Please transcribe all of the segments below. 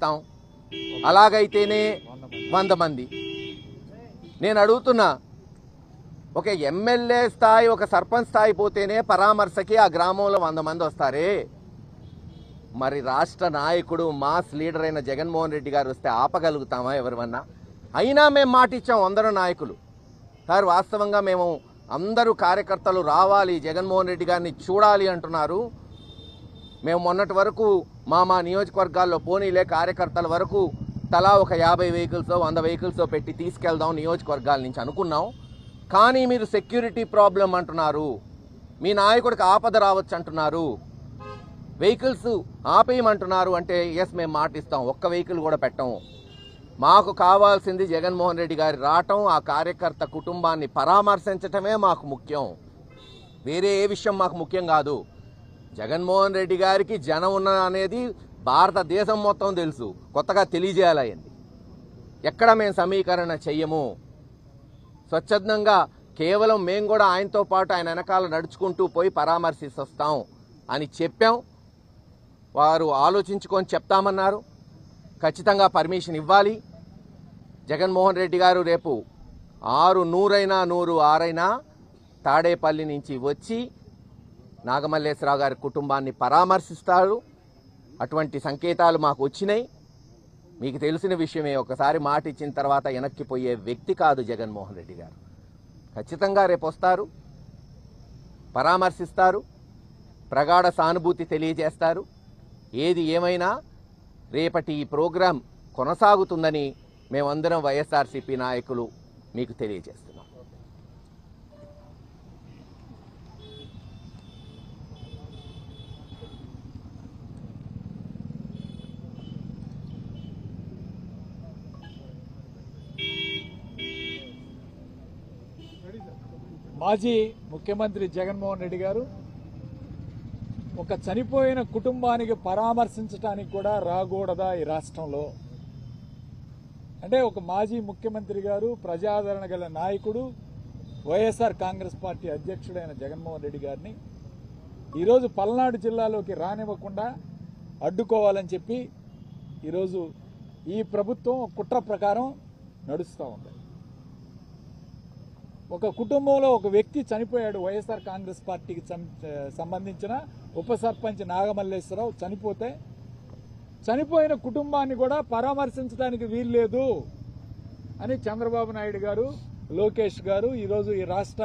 ఇస్తాం అలాగైతేనే వంద మంది. నేను అడుగుతున్నా ఒక ఎమ్మెల్యే స్థాయి ఒక సర్పంచ్ స్థాయి పోతేనే పరామర్శకి ఆ గ్రామంలో వంద మంది వస్తారే? మరి రాష్ట్ర నాయకుడు మాస్ లీడర్ అయిన జగన్మోహన్ రెడ్డి గారు వస్తే ఆపగలుగుతామా ఎవరివన్నా? అయినా మేము మాట ఇచ్చాం అందరూ నాయకులు. సార్ వాస్తవంగా మేము అందరూ కార్యకర్తలు రావాలి జగన్మోహన్ రెడ్డి గారిని చూడాలి అంటున్నారు. మేము మొన్నటి వరకు మా మా నియోజకవర్గాల్లో పోనీలే కార్యకర్తల వరకు తలా ఒక యాభై వెహికల్స్ వంద వెహికల్స్ పెట్టి తీసుకెళ్దాం నియోజకవర్గాల నుంచి అనుకున్నాం. కానీ మీరు సెక్యూరిటీ ప్రాబ్లం అంటున్నారు. మీ నాయకుడికి ఆపద రావచ్చు అంటున్నారు. వెహికల్స్ ఆపేయమంటున్నారు అంటే ఎస్ మేము మాటిస్తాం. ఒక్క వెహికల్ కూడా పెట్టము మాకు కావాల్సింది జగన్మోహన్ రెడ్డి గారి రావటం ఆ కార్యకర్త కుటుంబాన్ని పరామర్శించటమే మాకు ముఖ్యం. వేరే ఏ విషయం మాకు ముఖ్యం కాదు. జగన్మోహన్ రెడ్డి గారికి జనం ఉన్న అనేది భారతదేశం మొత్తం తెలుసు. కొత్తగా తెలియజేయాలయ్యింది. ఎక్కడ మేము సమీకరణ చెయ్యము? స్వచ్ఛందంగా కేవలం మేము కూడా ఆయనతో పాటు ఆయన వెనకాల నడుచుకుంటూ పోయి పరామర్శిస్తాం అని చెప్పాం. వారు ఆలోచించుకొని చెప్తామన్నారు. ఖచ్చితంగా పర్మిషన్ ఇవ్వాలి. జగన్మోహన్ రెడ్డి గారు రేపు ఆరు నూరైనా నూరు ఆరైనా తాడేపల్లి నుంచి వచ్చి నాగమల్లేశ్వరరావు గారి కుటుంబాన్ని పరామర్శిస్తారు. అటువంటి సంకేతాలు మాకు వచ్చినాయి. మీకు తెలిసిన విషయమే ఒకసారి మాట ఇచ్చిన తర్వాత వెనక్కిపోయే వ్యక్తి కాదు జగన్మోహన్ రెడ్డి గారు. ఖచ్చితంగా రేపు వస్తారు. పరామర్శిస్తారు. ప్రగాఢ సానుభూతి తెలియజేస్తారు. ఏది ఏమైనా రేపటి ఈ ప్రోగ్రాం కొనసాగుతుందని మేమందరం వైఎస్ఆర్సీపీ నాయకులు మీకు తెలియజేస్తున్నాం. మాజీ ముఖ్యమంత్రి జగన్మోహన్ రెడ్డి గారు ఒక చనిపోయిన కుటుంబానికి పరామర్శించడానికి కూడా రాకూడదా ఈ రాష్ట్రంలో? అంటే ఒక మాజీ ముఖ్యమంత్రి గారు ప్రజాదరణ గల నాయకుడు వైఎస్ఆర్ కాంగ్రెస్ పార్టీ అధ్యక్షుడైన జగన్మోహన్ రెడ్డి గారిని ఈరోజు పల్నాడు జిల్లాలోకి రానివ్వకుండా అడ్డుకోవాలని చెప్పి ఈరోజు ఈ ప్రభుత్వం కుట్ర ప్రకారం నడుస్తూ ఉంది. ఒక కుటుంబంలో ఒక వ్యక్తి చనిపోయాడు వైఎస్ఆర్ కాంగ్రెస్ పార్టీకి సంబంధించిన ఉప సర్పంచ్ నాగమల్లేశ్వరరావు చనిపోతే చనిపోయిన కుటుంబాన్ని కూడా పరామర్శించడానికి వీల్లేదు అని చంద్రబాబు నాయుడు గారు లోకేష్ గారు ఈరోజు ఈ రాష్ట్ర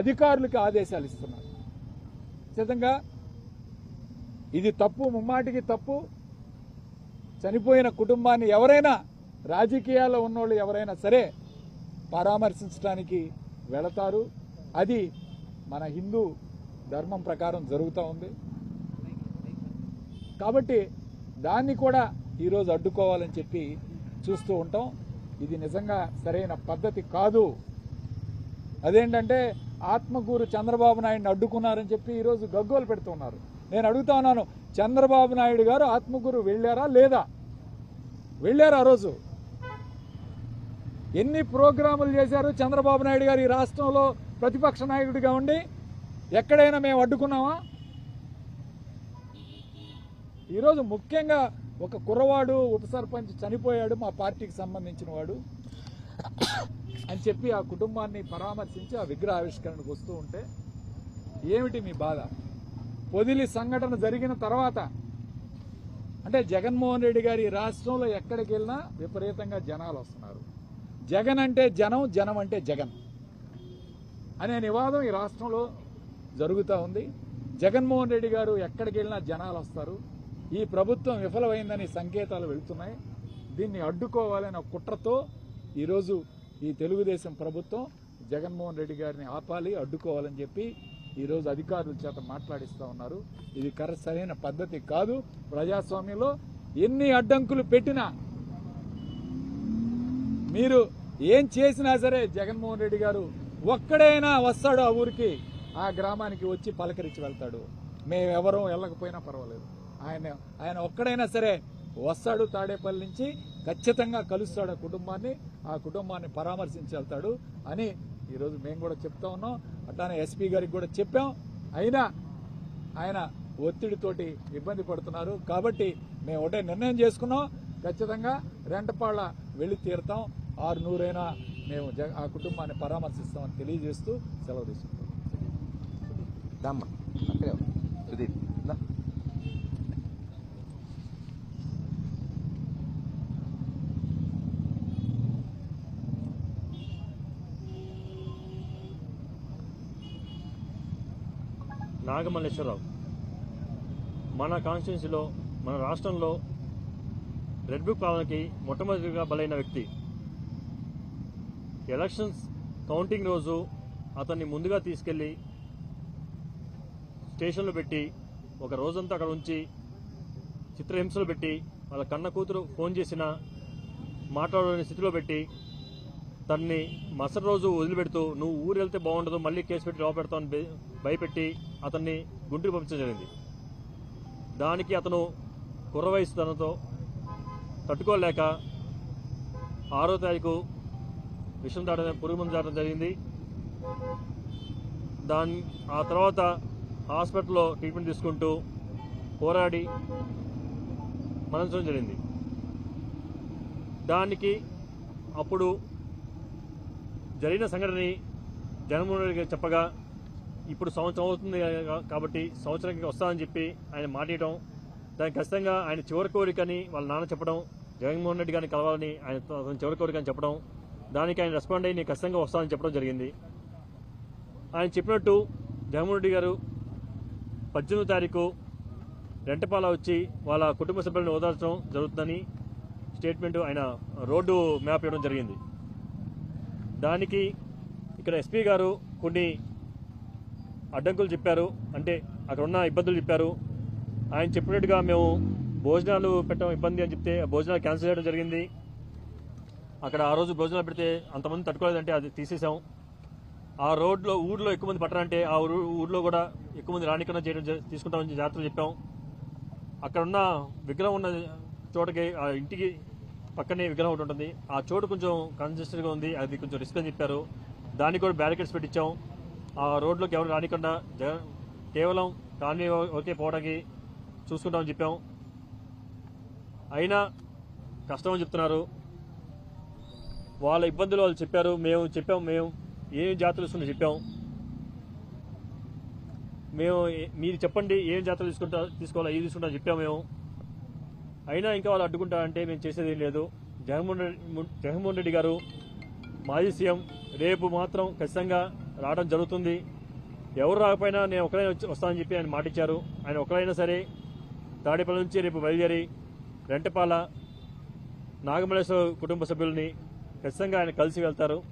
అధికారులకు ఆదేశాలు ఇస్తున్నారు. ఖచ్చితంగా ఇది తప్పు ముమ్మాటికి తప్పు. చనిపోయిన కుటుంబాన్ని ఎవరైనా రాజకీయాల్లో ఉన్నోళ్ళు ఎవరైనా సరే పరామర్శించడానికి వెళతారు. అది మన హిందూ ధర్మం ప్రకారం జరుగుతూ ఉంది. కాబట్టి దాన్ని కూడా ఈరోజు అడ్డుకోవాలని చెప్పి చూస్తూ ఉంటాం. ఇది నిజంగా సరైన పద్ధతి కాదు. అదేంటంటే ఆత్మకూరు చంద్రబాబు నాయుడిని అడ్డుకున్నారని చెప్పి ఈరోజు గగ్గోలు పెడుతున్నారు నేను అడుగుతా ఉన్నాను చంద్రబాబు నాయుడు గారు ఆత్మకూరు వెళ్ళారా లేదా? వెళ్ళారు ఆ రోజు. ఎన్ని ప్రోగ్రాములు చేశారు చంద్రబాబు నాయుడు గారు ఈ రాష్ట్రంలో ప్రతిపక్ష నాయకుడిగా ఉండి? ఎక్కడైనా మేము అడ్డుకున్నామా? ఈరోజు ముఖ్యంగా ఒక కుర్రవాడు ఉప సర్పంచ్ చనిపోయాడు మా పార్టీకి సంబంధించిన వాడు అని చెప్పి ఆ కుటుంబాన్ని పరామర్శించి ఆ విగ్రహ ఆవిష్కరణకు వస్తూ ఉంటే ఏమిటి మీ బాధ? పొదిలి సంఘటన జరిగిన తర్వాత అంటే జగన్మోహన్ రెడ్డి గారి రాష్ట్రంలో ఎక్కడికి వెళ్ళినా విపరీతంగా జనాలు వస్తున్నారు. జగన్ అంటే జనం జనం అంటే జగన్ అనే నివాదం ఈ రాష్ట్రంలో జరుగుతూ ఉంది. జగన్మోహన్ రెడ్డి గారు ఎక్కడికి వెళ్ళినా జనాలు వస్తారు. ఈ ప్రభుత్వం విఫలమైందని సంకేతాలు వెళుతున్నాయి. దీన్ని అడ్డుకోవాలనే కుట్రతో ఈరోజు ఈ తెలుగుదేశం ప్రభుత్వం జగన్మోహన్ రెడ్డి గారిని ఆపాలి అడ్డుకోవాలని చెప్పి ఈరోజు అధికారుల చేత మాట్లాడిస్తూ ఉన్నారు. ఇది కర సరైన పద్ధతి కాదు. ప్రజాస్వామ్యంలో ఎన్ని అడ్డంకులు పెట్టినా మీరు ఏం చేసినా సరే జగన్మోహన్ రెడ్డి గారు ఒక్కడైనా వస్తాడు ఆ ఊరికి ఆ గ్రామానికి వచ్చి పలకరించి వెళ్తాడు. మేమెవరూ వెళ్ళకపోయినా పర్వాలేదు. ఆయన ఆయన ఒక్కడైనా సరే వస్తాడు తాడేపల్లి నుంచి ఖచ్చితంగా కలుస్తాడు ఆ కుటుంబాన్ని ఆ కుటుంబాన్ని పరామర్శించి వెళ్తాడు అని ఈరోజు మేము కూడా చెప్తా ఉన్నాం. అట్లానే ఎస్పీ గారికి కూడా చెప్పాం. అయినా ఆయన ఒత్తిడితోటి ఇబ్బంది పడుతున్నారు. కాబట్టి మేము ఒకటే నిర్ణయం చేసుకున్నాం. ఖచ్చితంగా రెంటపాళ్ళ వెళ్ళి తీరుతాం. ఆరు నూరైనా మేము జగ- ఆ కుటుంబాన్ని పరామర్శిస్తామని తెలియజేస్తూ సెలవు తీసుకుంటాం. నాగమల్లేశ్వరరావు మన కాన్స్టిట్యున్సీలో మన రాష్ట్రంలో రెడ్ బుక్ పాలనకి మొట్టమొదటిగా బలైన వ్యక్తి. ఎలక్షన్స్ కౌంటింగ్ రోజు అతన్ని ముందుగా తీసుకెళ్ళి స్టేషన్లో పెట్టి ఒక రోజంతా అక్కడ ఉంచి చిత్రహింసలు పెట్టి వాళ్ళ కన్న కూతురు ఫోన్ చేసిన మాట్లాడలేని స్థితిలో పెట్టి తన్ని మరుసటి రోజు వదిలిపెడుతూ నువ్వు ఊరు వెళ్తే బాగుండదు మళ్ళీ కేసు పెట్టి లోపెడతావు అని భయపెట్టి అతన్ని గుంటూరు పంపించడం జరిగింది. దానికి అతను కుర్ర వయసు తనతో తట్టుకోలేక ఆరో తారీఖు విషం దాటడం పురుగు మందు దాటడం జరిగింది. దాని ఆ తర్వాత హాస్పిటల్లో ట్రీట్మెంట్ తీసుకుంటూ పోరాడి మరణించడం జరిగింది. దానికి అప్పుడు జరిగిన సంఘటనని జగన్మోహన్ రెడ్డి గారు చెప్పగా ఇప్పుడు సంవత్సరం అవుతుంది కాబట్టి సంవత్సరానికి వస్తానని చెప్పి ఆయన మాట్లాడటం దానికి ఖచ్చితంగా ఆయన చివరి కోరికని వాళ్ళ నాన్న చెప్పడం జగన్మోహన్ రెడ్డి గారిని కలవాలని ఆయన చివరి కోరికని చెప్పడం దానికి ఆయన రెస్పాండ్ అయ్యి నేను ఖచ్చితంగా వస్తానని చెప్పడం జరిగింది. ఆయన చెప్పినట్టు జగన్మోహన్ రెడ్డి గారు పద్దెనిమిది తారీఖు రెంటపాల వచ్చి వాళ్ళ కుటుంబ సభ్యులను ఓదార్చడం జరుగుతుందని స్టేట్మెంట్ ఆయన రోడ్డు మ్యాప్ ఇవ్వడం జరిగింది. దానికి ఇక్కడ ఎస్పీ గారు కొన్ని అడ్డంకులు చెప్పారు. అంటే అక్కడ ఉన్న ఇబ్బందులు చెప్పారు. ఆయన చెప్పినట్టుగా మేము భోజనాలు పెట్టడం ఇబ్బంది అని చెప్తే ఆ భోజనాలు క్యాన్సిల్ చేయడం జరిగింది. అక్కడ ఆ రోజు భోజనాలు పెడితే అంతమంది తట్టుకోలేదంటే అది తీసేసాం ఆ రోడ్లో ఊర్లో ఎక్కువ మంది పట్టరంటే ఆ ఊర్లో కూడా ఎక్కువ మంది రాణికన్నా చేయడం జ- తీసుకుంటామని జాగ్రత్తలు చెప్పాం. అక్కడ ఉన్న విగ్రహం ఉన్న చోటకి ఆ ఇంటికి పక్కనే విగ్రహం ఒకటి ఉంటుంది. ఆ చోటు కొంచెం కన్జెస్టెడ్గా ఉంది. అది కొంచెం రిస్క్ అని చెప్పారు. దానికి కూడా బ్యారికేడ్స్ పెట్టించాం ఆ రోడ్లోకి ఎవరు రానికుండా జగన్ కేవలం కాలనీ ఓకే పోవడానికి చూసుకుంటామని చెప్పాం. అయినా కష్టం అని చెప్తున్నారు. వాళ్ళ ఇబ్బందులు వాళ్ళు చెప్పారు మేము చెప్పాం మేము ఏం జాతరలు ఇస్తుందో చెప్పాము మేము మీరు చెప్పండి ఏం జాతరలు తీసుకుంటా తీసుకోవాలా ఏది తీసుకుంటా చెప్పాము మేము. అయినా ఇంకా వాళ్ళు అడ్డుకుంటా అంటే మేము చేసేది ఏం లేదు. జగన్మోహన్ రెడ్డి జగన్మోహన్ రెడ్డి గారు మాజీ సీఎం రేపు మాత్రం ఖచ్చితంగా రావడం జరుగుతుంది. ఎవరు రాకపోయినా నేను ఒకరైనా వచ్చి వస్తానని చెప్పి ఆయన మాటిచ్చారు. ఆయన ఒకరైనా సరే తాడేపల్లి నుంచి రేపు బయలుదేరి రెంటపాల నాగమల్లేశ్వర కుటుంబ సభ్యుల్ని ఖచ్చితంగా ఆయన కలిసి వెళ్తారు.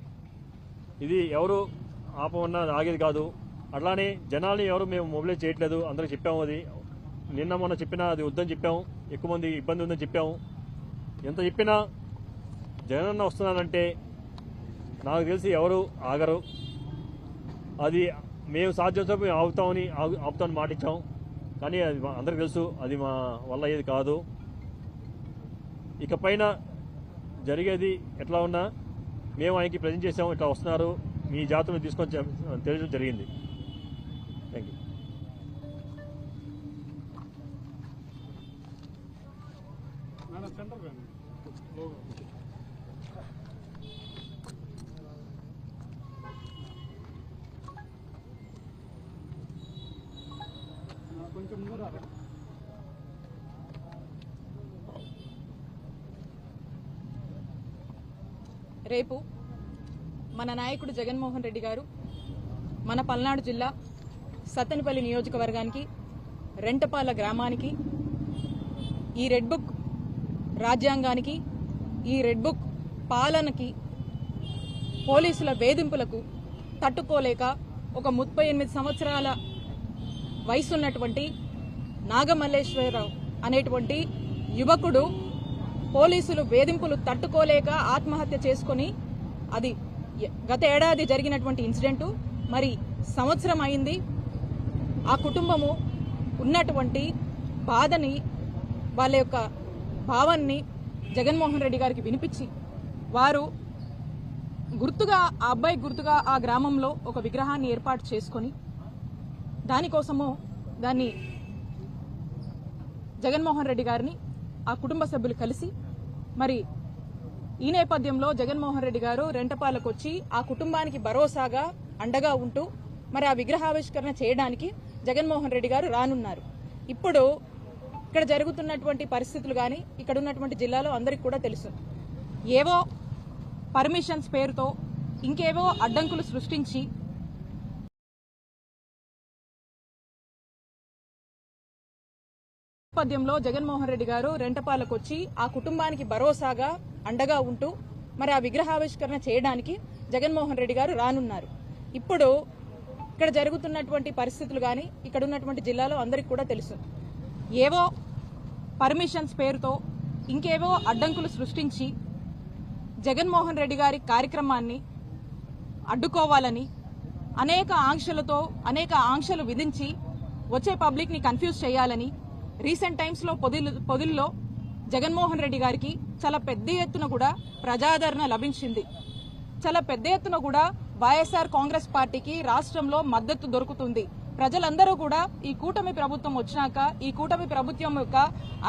ఇది ఎవరు ఆపమన్నా ఆగేది కాదు. అట్లానే జనాల్ని ఎవరు మేము మొబిలైజ్ చేయట్లేదు. అందరికి చెప్పాము అది. నిన్న మొన్న చెప్పినా అది వద్దని చెప్పాము. ఎక్కువ మంది ఇబ్బంది ఉందని చెప్పాము. ఎంత చెప్పినా జగనన్న వస్తున్నానంటే నాకు తెలిసి ఎవరు ఆగరు. అది మేము సాధ్యంతో మేము ఆగుతామని ఆగు- ఆపుతామని మాట కానీ అది మా అందరికి తెలుసు. అది మా వల్ల ఏది కాదు. ఇక పైన జరిగేది ఎట్లా ఉన్నా మేము ఆయనకి ప్రజెంట్ చేసాము ఇట్లా వస్తున్నారు మీ జాతరను తీసుకొని తెలియడం జరిగింది. రేపు మన నాయకుడు జగన్మోహన్ రెడ్డి గారు మన పల్నాడు జిల్లా సత్తెనపల్లి నియోజకవర్గానికి రెంటపాల గ్రామానికి ఈ రెడ్ బుక్ రాజ్యాంగానికి ఈ రెడ్ బుక్ పాలనకి పోలీసుల వేధింపులకు తట్టుకోలేక ఒక ముప్పై ఎనిమిది సంవత్సరాల వయసున్నటువంటి నాగమల్లేశ్వరరావు అనేటువంటి యువకుడు పోలీసులు వేధింపులు తట్టుకోలేక ఆత్మహత్య చేసుకొని అది గత ఏడాది జరిగినటువంటి ఇన్సిడెంటు. మరి సంవత్సరం అయింది. ఆ కుటుంబము ఉన్నటువంటి బాధని వాళ్ళ యొక్క భావాన్ని జగన్మోహన్ రెడ్డి గారికి వినిపించి వారు గుర్తుగా ఆ అబ్బాయి గుర్తుగా ఆ గ్రామంలో ఒక విగ్రహాన్ని ఏర్పాటు చేసుకొని దానికోసము దాన్ని జగన్మోహన్ రెడ్డి గారిని ఆ కుటుంబ సభ్యులు కలిసి మరి ఈ నేపథ్యంలో జగన్మోహన్ రెడ్డి గారు రెంటపాలకు వచ్చి ఆ కుటుంబానికి భరోసాగా అండగా ఉంటూ మరి ఆ విగ్రహావిష్కరణ చేయడానికి జగన్మోహన్ రెడ్డి గారు రానున్నారు. ఇప్పుడు ఇక్కడ జరుగుతున్నటువంటి పరిస్థితులు కానీ ఇక్కడ ఉన్నటువంటి జిల్లాలో అందరికీ కూడా తెలుసు. ఏవో పర్మిషన్స్ పేరుతో ఇంకేవో అడ్డంకులు సృష్టించి నేపథ్యంలో జగన్మోహన్ రెడ్డి గారు రెంటపాలకు వచ్చి ఆ కుటుంబానికి భరోసాగా అండగా ఉంటూ మరి ఆ విగ్రహావిష్కరణ చేయడానికి జగన్మోహన్ రెడ్డి గారు రానున్నారు. ఇప్పుడు ఇక్కడ జరుగుతున్నటువంటి పరిస్థితులు కానీ ఇక్కడ ఉన్నటువంటి జిల్లాలో అందరికీ కూడా తెలుసు. ఏవో పర్మిషన్స్ పేరుతో ఇంకేవో అడ్డంకులు సృష్టించి జగన్మోహన్ రెడ్డి గారి కార్యక్రమాన్ని అడ్డుకోవాలని అనేక ఆంక్షలతో అనేక ఆంక్షలు విధించి వచ్చే పబ్లిక్ని కన్ఫ్యూజ్ చేయాలని రీసెంట్ టైమ్స్లో పొదిలు పొదుల్లో పొదిల్లో జగన్మోహన్ రెడ్డి గారికి చాలా పెద్ద ఎత్తున కూడా ప్రజాదరణ లభించింది. చాలా పెద్ద ఎత్తున కూడా వైఎస్ఆర్ కాంగ్రెస్ పార్టీకి రాష్ట్రంలో మద్దతు దొరుకుతుంది. ప్రజలందరూ కూడా ఈ కూటమి ప్రభుత్వం వచ్చినాక ఈ కూటమి ప్రభుత్వం యొక్క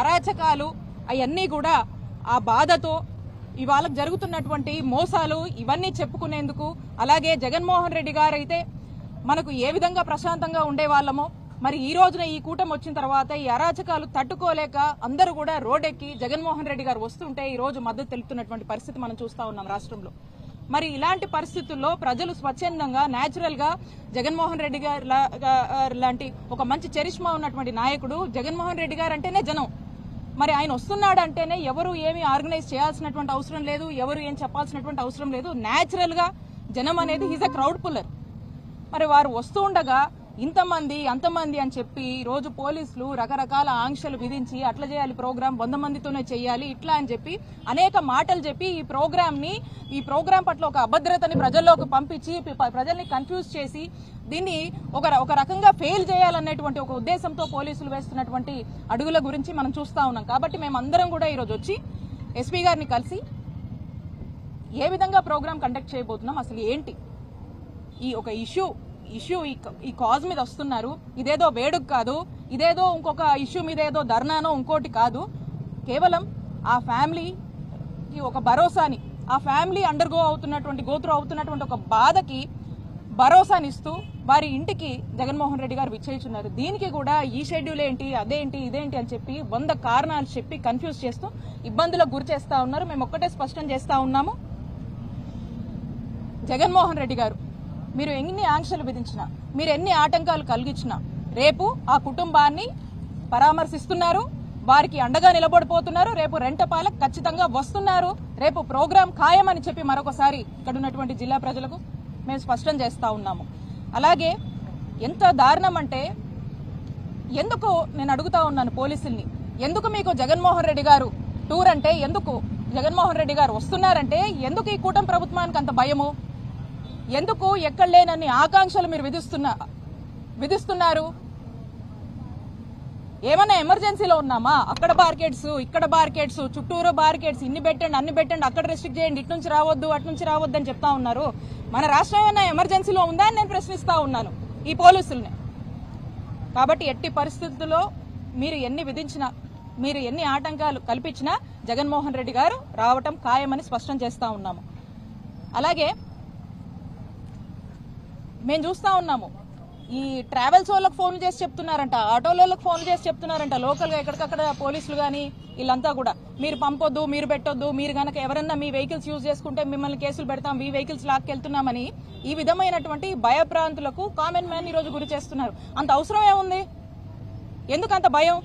అరాచకాలు అవన్నీ కూడా ఆ బాధతో ఇవాళ జరుగుతున్నటువంటి మోసాలు ఇవన్నీ చెప్పుకునేందుకు అలాగే జగన్మోహన్ రెడ్డి గారైతే మనకు ఏ విధంగా ప్రశాంతంగా ఉండేవాళ్ళమో మరి ఈ రోజున ఈ కూటమి వచ్చిన తర్వాత ఈ అరాచకాలు తట్టుకోలేక అందరూ కూడా రోడ్డెక్కి జగన్మోహన్ రెడ్డి గారు వస్తుంటే ఈ రోజు మద్దతు తెలుపుతున్నటువంటి పరిస్థితి మనం చూస్తా ఉన్నాం రాష్ట్రంలో. మరి ఇలాంటి పరిస్థితుల్లో ప్రజలు స్వచ్ఛందంగా న్యాచురల్గా జగన్మోహన్ రెడ్డి గారు లాంటి ఒక మంచి చరిష్మా ఉన్నటువంటి నాయకుడు జగన్మోహన్ రెడ్డి గారు అంటేనే జనం. మరి ఆయన వస్తున్నాడంటేనే ఎవరు ఏమి ఆర్గనైజ్ చేయాల్సినటువంటి అవసరం లేదు ఎవరు ఏం చెప్పాల్సినటువంటి అవసరం లేదు. న్యాచురల్గా జనం అనేది ఈజ్ అ క్రౌడ్ పుల్లర్. మరి వారు వస్తూ ఉండగా ఇంతమంది అంతమంది అని చెప్పి రోజు పోలీసులు రకరకాల ఆంక్షలు విధించి అట్లా చేయాలి ప్రోగ్రామ్ వంద మందితోనే చేయాలి ఇట్లా అని చెప్పి అనేక మాటలు చెప్పి ఈ ప్రోగ్రామ్ని ఈ ప్రోగ్రామ్ పట్ల ఒక అభద్రతని ప్రజల్లోకి పంపించి ప్రజల్ని కన్ఫ్యూజ్ చేసి దీన్ని ఒక ఒక రకంగా ఫెయిల్ చేయాలనేటువంటి ఒక ఉద్దేశంతో పోలీసులు వేస్తున్నటువంటి అడుగుల గురించి మనం చూస్తా ఉన్నాం. కాబట్టి మేము అందరం కూడా ఈరోజు వచ్చి ఎస్పీ గారిని కలిసి ఏ విధంగా ప్రోగ్రామ్ కండక్ట్ చేయబోతున్నాం అసలు ఏంటి? ఈ ఒక ఇష్యూ ఇష్యూ ఈ ఈ కాజ్ మీద వస్తున్నారు. ఇదేదో వేడుక కాదు. ఇదేదో ఇంకొక ఇష్యూ మీద ఏదో ధర్నానో ఇంకోటి కాదు. కేవలం ఆ ఫ్యామిలీకి ఒక భరోసాని ఆ ఫ్యామిలీ అండర్గో అవుతున్నటువంటి గోత్రు అవుతున్నటువంటి ఒక బాధకి భరోసానిస్తూ వారి ఇంటికి జగన్మోహన్ రెడ్డి గారు విచ్చేయుచున్నారు. దీనికి కూడా ఈ షెడ్యూల్ ఏంటి అదేంటి ఇదేంటి అని చెప్పి వంద కారణాలు చెప్పి కన్ఫ్యూజ్ చేస్తూ ఇబ్బందులకు గురి చేస్తా ఉన్నారు. మేము ఒక్కటే స్పష్టం చేస్తా ఉన్నాము. జగన్మోహన్ రెడ్డి గారు మీరు ఎన్ని ఆంక్షలు విధించినా మీరు ఎన్ని ఆటంకాలు కలిగించినా రేపు ఆ కుటుంబాన్ని పరామర్శిస్తున్నారు వారికి అండగా నిలబడిపోతున్నారు రేపు రెంటపాలకు ఖచ్చితంగా వస్తున్నారు రేపు ప్రోగ్రాం ఖాయమని చెప్పి మరొకసారి ఇక్కడ ఉన్నటువంటి జిల్లా ప్రజలకు మేము స్పష్టం చేస్తూ ఉన్నాము. అలాగే ఎంత దారుణం అంటే ఎందుకు నేను అడుగుతా ఉన్నాను పోలీసుల్ని? ఎందుకు మీకు జగన్మోహన్ రెడ్డి గారు టూర్ అంటే ఎందుకు? జగన్మోహన్ రెడ్డి గారు వస్తున్నారంటే ఎందుకు ఈ కూటమి ప్రభుత్వానికి అంత భయము? ఎందుకు ఎక్కడ లేనన్ని ఆకాంక్షలు మీరు విధిస్తున్నా విధిస్తున్నారు? ఏమన్నా ఎమర్జెన్సీలో ఉన్నామా? అక్కడ బార్కెట్స్ ఇక్కడ బార్కెట్స్ చుట్టూరు బార్కెట్స్ ఇన్ని పెట్టండి అన్ని పెట్టండి అక్కడ రెస్ట్రిక్ట్ చేయండి ఇటు నుంచి రావద్దు అటు నుంచి రావద్దు అని చెప్తా ఉన్నారు. మన రాష్ట్రం ఏమైనా ఎమర్జెన్సీలో ఉందా అని నేను ప్రశ్నిస్తా ఉన్నాను ఈ పోలీసుల్ని. కాబట్టి ఎట్టి పరిస్థితుల్లో మీరు ఎన్ని విధించినా మీరు ఎన్ని ఆటంకాలు కల్పించినా జగన్మోహన్ రెడ్డి గారు రావటం ఖాయమని స్పష్టం చేస్తా ఉన్నాము. అలాగే మేము చూస్తా ఉన్నాము. ఈ ట్రావెల్స్ వాళ్ళకి ఫోన్ చేసి చెప్తున్నారంట ఆటోలకు ఫోన్ చేసి చెప్తున్నారంట లోకల్గా ఎక్కడికక్కడ పోలీసులు కానీ వీళ్ళంతా కూడా. మీరు పంపొద్దు మీరు పెట్టొద్దు మీరు కనుక ఎవరన్నా మీ వెహికల్స్ యూజ్ చేసుకుంటే మిమ్మల్ని కేసులు పెడతాం మీ వెహికల్స్ లాక్కెళ్తున్నామని ఈ విధమైనటువంటి భయప్రాంతులకు కామన్ మ్యాన్ ఈ రోజు గురి చేస్తున్నారు. అంత అవసరం ఏముంది? ఎందుకు అంత భయం?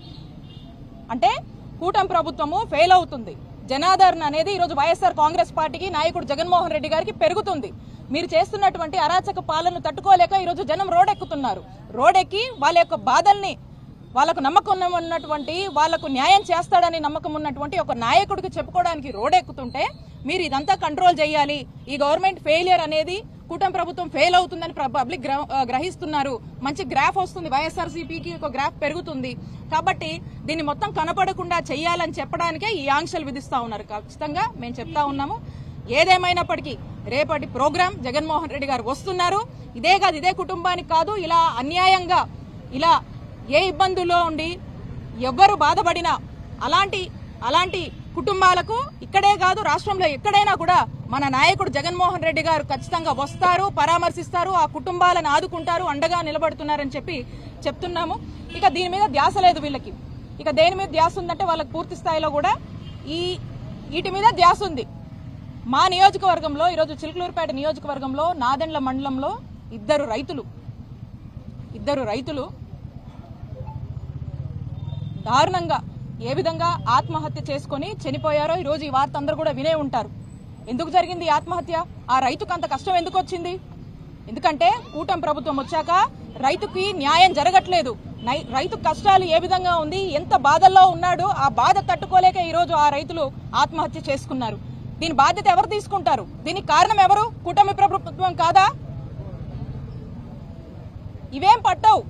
అంటే కూటమి ప్రభుత్వము ఫెయిల్ అవుతుంది. జనాదరణ అనేది ఈరోజు వైఎస్ఆర్ కాంగ్రెస్ పార్టీకి నాయకుడు జగన్మోహన్ రెడ్డి గారికి పెరుగుతుంది. మీరు చేస్తున్నటువంటి అరాచక పాలనను తట్టుకోలేక ఈరోజు జనం రోడెక్కుతున్నారు. రోడెక్కి వాళ్ళ యొక్క బాధల్ని వాళ్ళకు నమ్మకం ఉన్నటువంటి వాళ్ళకు న్యాయం చేస్తాడని నమ్మకం ఉన్నటువంటి ఒక నాయకుడికి చెప్పుకోవడానికి రోడెక్కుతుంటే మీరు ఇదంతా కంట్రోల్ చేయాలి. ఈ గవర్నమెంట్ ఫెయిలియర్ అనేది కూటమి ప్రభుత్వం ఫెయిల్ అవుతుందని పబ్లిక్ గ్రహిస్తున్నారు. మంచి గ్రాఫ్ వస్తుంది. వైఎస్ఆర్సీపీకి ఒక గ్రాఫ్ పెరుగుతుంది. కాబట్టి దీన్ని మొత్తం కనపడకుండా చేయాలని చెప్పడానికే ఈ ఆంక్షలు విధిస్తా ఉన్నారు. ఖచ్చితంగా మేము చెప్తా ఉన్నాము. ఏదేమైనప్పటికీ రేపటి ప్రోగ్రాం జగన్మోహన్ రెడ్డి గారు వస్తున్నారు. ఇదే కాదు ఇదే కుటుంబానికి కాదు ఇలా అన్యాయంగా ఇలా ఏ ఇబ్బందుల్లో ఉండి ఎవ్వరు బాధపడినా అలాంటి అలాంటి కుటుంబాలకు ఇక్కడే కాదు రాష్ట్రంలో ఎక్కడైనా కూడా మన నాయకుడు జగన్మోహన్ రెడ్డి గారు ఖచ్చితంగా వస్తారు పరామర్శిస్తారు ఆ కుటుంబాలను ఆదుకుంటారు అండగా నిలబడుతున్నారని చెప్పి చెప్తున్నాము. ఇక దీని మీద ధ్యాస లేదు వీళ్ళకి. ఇక దేని మీద ధ్యాస ఉందంటే వాళ్ళకి పూర్తి స్థాయిలో కూడా ఈ వీటి మీద ధ్యాస ఉంది. మా నియోజకవర్గంలో ఈరోజు చిలుకలూరుపేట నియోజకవర్గంలో నాదెండ్ల మండలంలో ఇద్దరు రైతులు ఇద్దరు రైతులు దారుణంగా ఏ విధంగా ఆత్మహత్య చేసుకొని చనిపోయారో ఈ రోజు ఈ వార్త అందరూ కూడా వినే ఉంటారు. ఎందుకు జరిగింది ఆత్మహత్య? ఆ రైతుకు అంత కష్టం ఎందుకు వచ్చింది? ఎందుకంటే కూటమి ప్రభుత్వం వచ్చాక రైతుకి న్యాయం జరగట్లేదు. నై- రైతు కష్టాలు ఏ విధంగా ఉంది? ఎంత బాధల్లో ఉన్నాడో? ఆ బాధ తట్టుకోలేక ఈ రోజు ఆ రైతులు ఆత్మహత్య చేసుకున్నారు. దీని బాధ్యత ఎవరు తీసుకుంటారు? దీనికి కారణం ఎవరు? కూటమి ప్రభుత్వం కాదా? ఇవేం పట్టవు.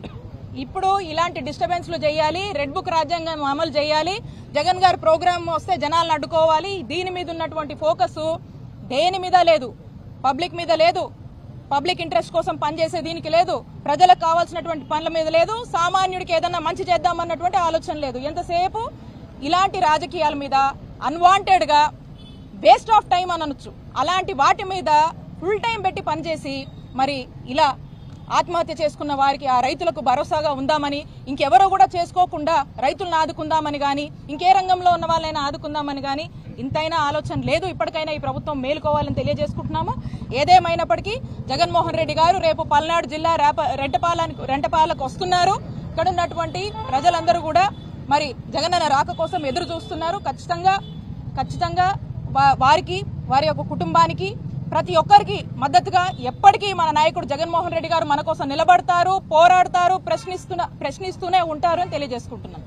ఇప్పుడు ఇలాంటి డిస్టర్బెన్స్లు చేయాలి రెడ్ బుక్ రాజ్యాంగం అమలు చేయాలి జగన్ గారి ప్రోగ్రామ్ వస్తే జనాలను అడ్డుకోవాలి. దీని మీద ఉన్నటువంటి ఫోకస్ దేని మీద లేదు? పబ్లిక్ మీద లేదు. పబ్లిక్ ఇంట్రెస్ట్ కోసం పనిచేసే దీనికి లేదు. ప్రజలకు కావాల్సినటువంటి పనుల మీద లేదు. సామాన్యుడికి ఏదన్నా మంచి చేద్దామన్నటువంటి ఆలోచన లేదు. ఎంతసేపు? ఇలాంటి రాజకీయాల మీద అన్వాంటెడ్గా వేస్ట్ ఆఫ్ టైం అని అనొచ్చు. అలాంటి వాటి మీద ఫుల్ టైం పెట్టి పనిచేసి మరి ఇలా ఆత్మహత్య చేసుకున్న వారికి ఆ రైతులకు భరోసాగా ఉందామని ఇంకెవరో కూడా చేసుకోకుండా రైతులను ఆదుకుందామని కానీ ఇంకే రంగంలో ఉన్న వాళ్ళైనా ఆదుకుందామని కానీ ఇంతైనా ఆలోచన లేదు. ఇప్పటికైనా ఈ ప్రభుత్వం మేలుకోవాలని తెలియజేసుకుంటున్నాము. ఏదేమైనప్పటికీ జగన్మోహన్ రెడ్డి గారు రేపు పల్నాడు జిల్లా రేప రెంటపాలని రెంటపాలకు వస్తున్నారు. ఇక్కడ ఉన్నటువంటి ప్రజలందరూ కూడా మరి జగనన్న రాక కోసం ఎదురు చూస్తున్నారు ఖచ్చితంగా ఖచ్చితంగా వారికి వారి యొక్క కుటుంబానికి ప్రతి ఒక్కరికి మద్దతుగా ఎప్పటికీ మన నాయకుడు జగన్మోహన్ రెడ్డి గారు మన కోసం నిలబడతారు పోరాడతారు ప్రశ్నిస్తున్న ప్రశ్నిస్తూనే ఉంటారు అని తెలియజేసుకుంటున్నాను.